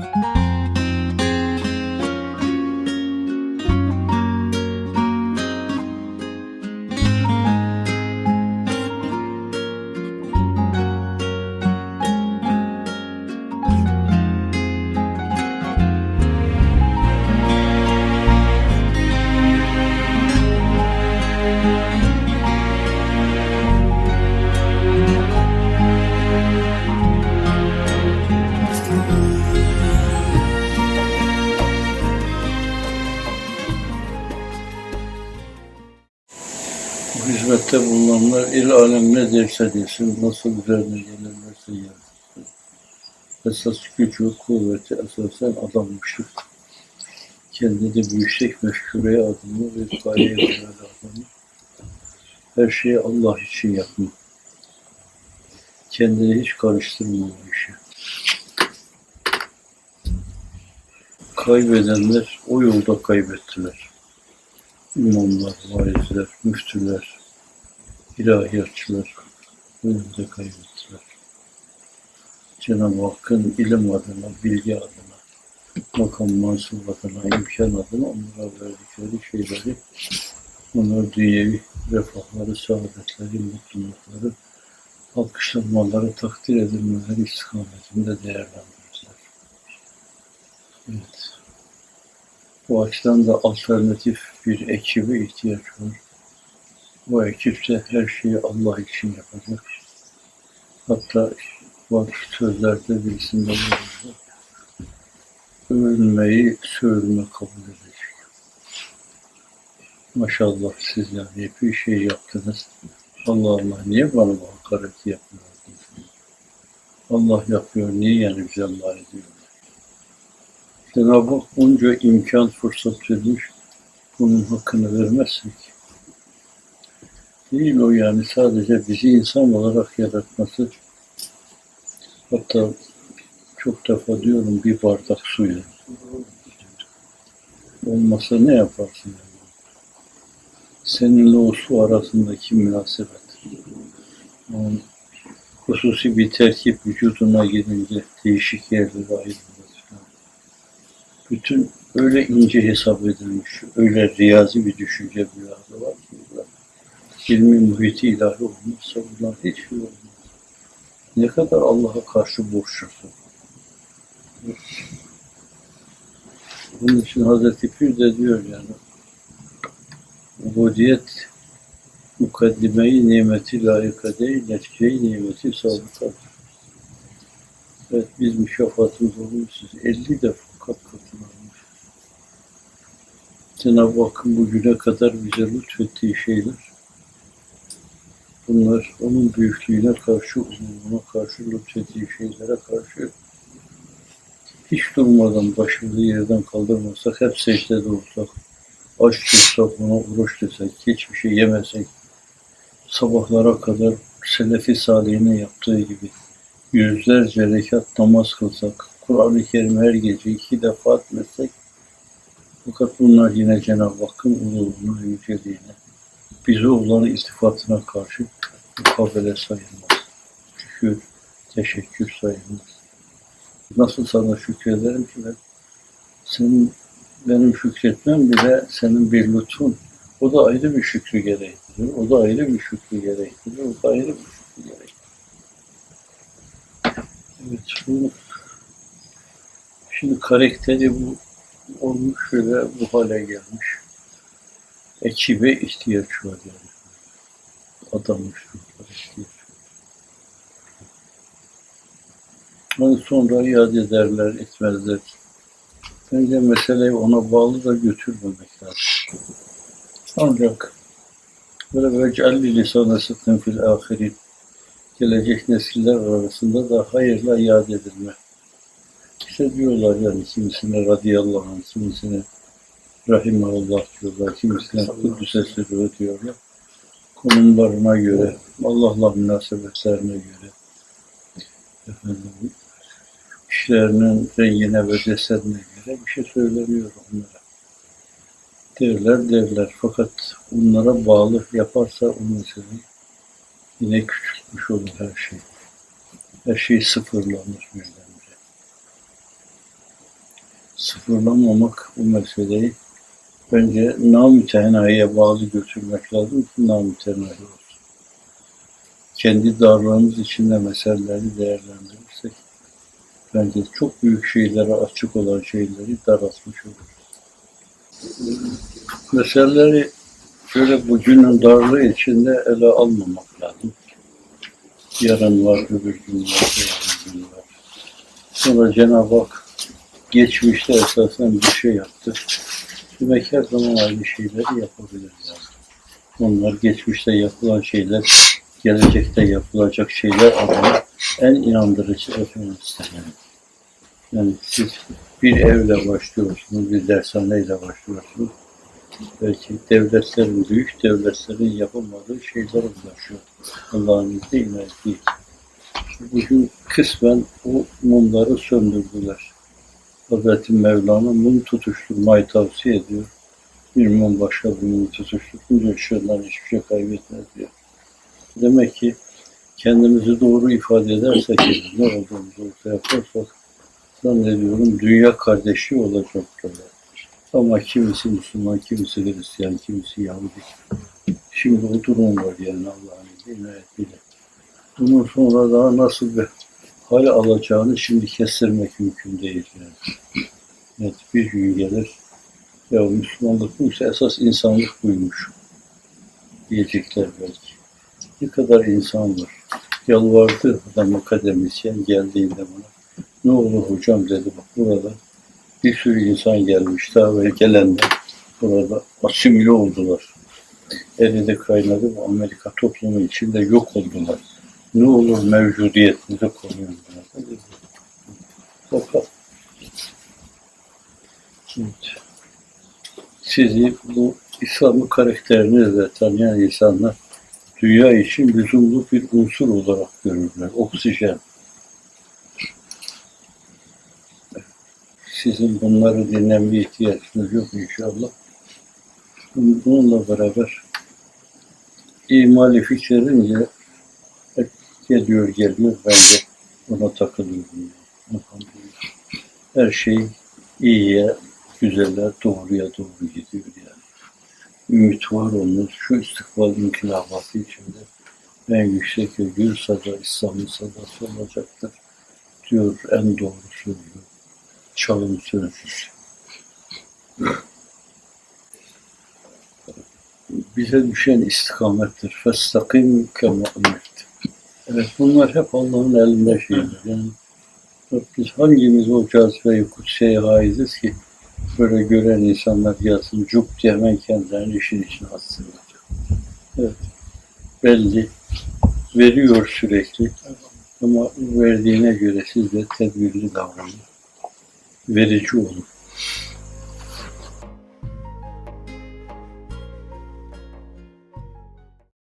Bu hizmette bulunanlar il alem ne derse desin, nasıl üzerine gelirlerse gelsin. Esas ve kuvveti esasen adanmıştır. Kendi de bu yüksek meşguleye adımı ve göre adımı. Her şeyi Allah için yapma. Kendini hiç karıştırma bu işe. Kaybedenler o yolda kaybettiler imamlar, vaizler, müftüler, ilahiyatçılar önünde kaybettiler. Cenab-ı Hakk'ın ilim adına, bilgi adına, makam mansub adına, imkan adına onlara verdikleri şeyleri, onlara dünyevi refahları, saadetleri, mutlulukları, alkışlanmaları, takdir edilmeleri istikametinde değerlendirdiler. Evet. Bu açıdan da alternatif bir ekibe ihtiyaç var. Bu ekip de her şeyi Allah için yapacak. Hatta bak sözlerde birisinde var. Övülmeyi sövülme kabul edecek. Maşallah siz yani bir şey yaptınız. Allah Allah niye bana bu hakareti yapmıyorsunuz? Allah yapıyor niye yani bize mal ediyor? Cenab-ı Hak onca imkan fırsat vermiş. Bunun hakkını vermezsek değil o yani sadece bizi insan olarak yaratması hatta çok defa diyorum bir bardak suya olmasa ne yaparsın yani? Seninle o su arasındaki münasebet. Yani hususi bir terkip vücuduna girince değişik yerlere ayrılır. Bütün öyle ince hesap edilmiş, öyle riyazi bir düşünce büyüğü var ki. İlmi muhiti ilahi olmazsa bunlar hiçbir şey olmaz. Ne kadar Allah'a karşı borçlusun. Bunun için Hazreti Pir de diyor yani ubudiyet mukaddimeyi nimeti layıka değil, neticeyi nimeti sabıkadır. Evet biz müşaffatımız olmuşuz. 50 defa kat katılanmış. Cenab-ı Hakk'ın bugüne kadar bize lütfettiği şeyler bunlar onun büyüklüğüne karşı, umumuna karşı, lütfettiği şeylere karşı hiç durmadan başımızı yerden kaldırmasak, hep secdede olsak, aç tutsak, ona oruç desek, hiçbir şey yemesek, sabahlara kadar Selefi Salih'in yaptığı gibi yüzlerce rekat namaz kılsak, Kur'an-ı Kerim her gece iki defa etmezsek, fakat bunlar yine Cenab-ı Hakk'ın ululuğuna, yüceliğine, bize olan iltifatına karşı mukabele sayılmaz. Şükür, teşekkür sayılmaz. Nasıl sana şükrederim ki ben? Senin benim şükretmem bile senin bir lütfun. O da ayrı bir şükrü gerektirir. O da ayrı bir şükrü gerektirir. O da ayrı bir şükrü gerektirir. Evet, bu şimdi karakteri bu olmuş ve bu hale gelmiş. Ekibe ihtiyaç var yani. Adanmış ruhlara ihtiyaç var. Onu sonra iade ederler, etmezler. Bence meseleyi ona bağlı da götürmemek lazım. Ancak böyle vecalli lisane sıkkın fil ahirin gelecek nesiller arasında da hayırla iade edilme. İşte diyorlar yani kimisine radıyallahu anh, kimisine rahimallah diyorlar, kimisine kudüs'e sürüyor diyorlar. Konumlarına göre, Allah'la münasebetlerine göre, efendim, işlerinin rengine ve desenine göre bir şey söylemiyor onlara. Derler derler fakat onlara bağlı yaparsa o mesele yine küçültmüş olur her şey. Her şey sıfırlanır birdenbire. sıfırlamamak bu meseleyi bence namütenahiye bağlı götürmek lazım ki namütenahi olsun. Kendi darlığımız içinde meseleleri değerlendirirsek bence çok büyük şeylere açık olan şeyleri daraltmış oluruz. Meseleleri şöyle bugünün darlığı içinde ele almamak lazım. Yarın var, öbür gün var, öbür gün var. Sonra Cenab-ı Hak geçmişte esasen bir şey yaptı. Demek her zaman aynı şeyleri yapabilir yani. Onlar geçmişte yapılan şeyler, gelecekte yapılacak şeyler adına en inandırıcı referans yani. Yani siz bir evle başlıyorsunuz, bir dershaneyle başlıyorsunuz. Belki devletlerin, büyük devletlerin yapamadığı şeyler ulaşıyor. Allah'ın izniyle inayetiyle. Bugün kısmen o mumları söndürdüler. Hazreti Mevlana mum tutuşturmayı tavsiye ediyor. Bir mum başka bir mum tutuşturunca ışığından hiçbir şey kaybetmez diyor. Demek ki kendimizi doğru ifade edersek, ne olduğumuzu ortaya koyarsak, zannediyorum dünya kardeşliği olacak böyle. Ama kimisi Müslüman, kimisi Hristiyan, kimisi Yahudi. Şimdi o durum var yani Allah'ın inayetiyle. Bunun sonra daha nasıl bir hal alacağını şimdi kestirmek mümkün değil yani. Evet, bir gün gelir. Ya Müslümanlık buysa esas insanlık buymuş. Diyecekler belki. Ne kadar insan var. Yalvardı adam akademisyen geldiğinde bana. Ne olur hocam dedi bak burada bir sürü insan gelmiş daha ve gelenler burada asimile oldular. Eridi kaynadı bu Amerika toplumu içinde yok oldular. Ne olur mevcudiyetinizi koruyun. dedi. Fakat evet, sizi bu İslam'ın karakterinizle tanıyan insanlar dünya için lüzumlu bir unsur olarak görürler. Oksijen. Sizin bunları dinlemeye ihtiyacınız yok inşallah. Bununla beraber imali fikrerince hep geliyor geliyor ben de ona takılıyorum. Her şey iyiye, güzele, doğruya doğru gidiyor yani. Ümit var olmuş şu istikbal inkılabatı içinde en yüksek ögül sada, İslam'ın sadası olacaktır. Diyor en doğru sözü. Çağın sözcüsü. Bize düşen istikamettir. Festakim kema. Evet bunlar hep Allah'ın elinde şeyler. Yani biz hangimiz o cazibe-i kutsiyeye haiziz ki böyle gören insanlar gelsin cuk diye hemen kendilerini işin içine atsınlar. Evet. Belli. Veriyor sürekli. Ama verdiğine göre siz de tedbirli davranın. Verici olun.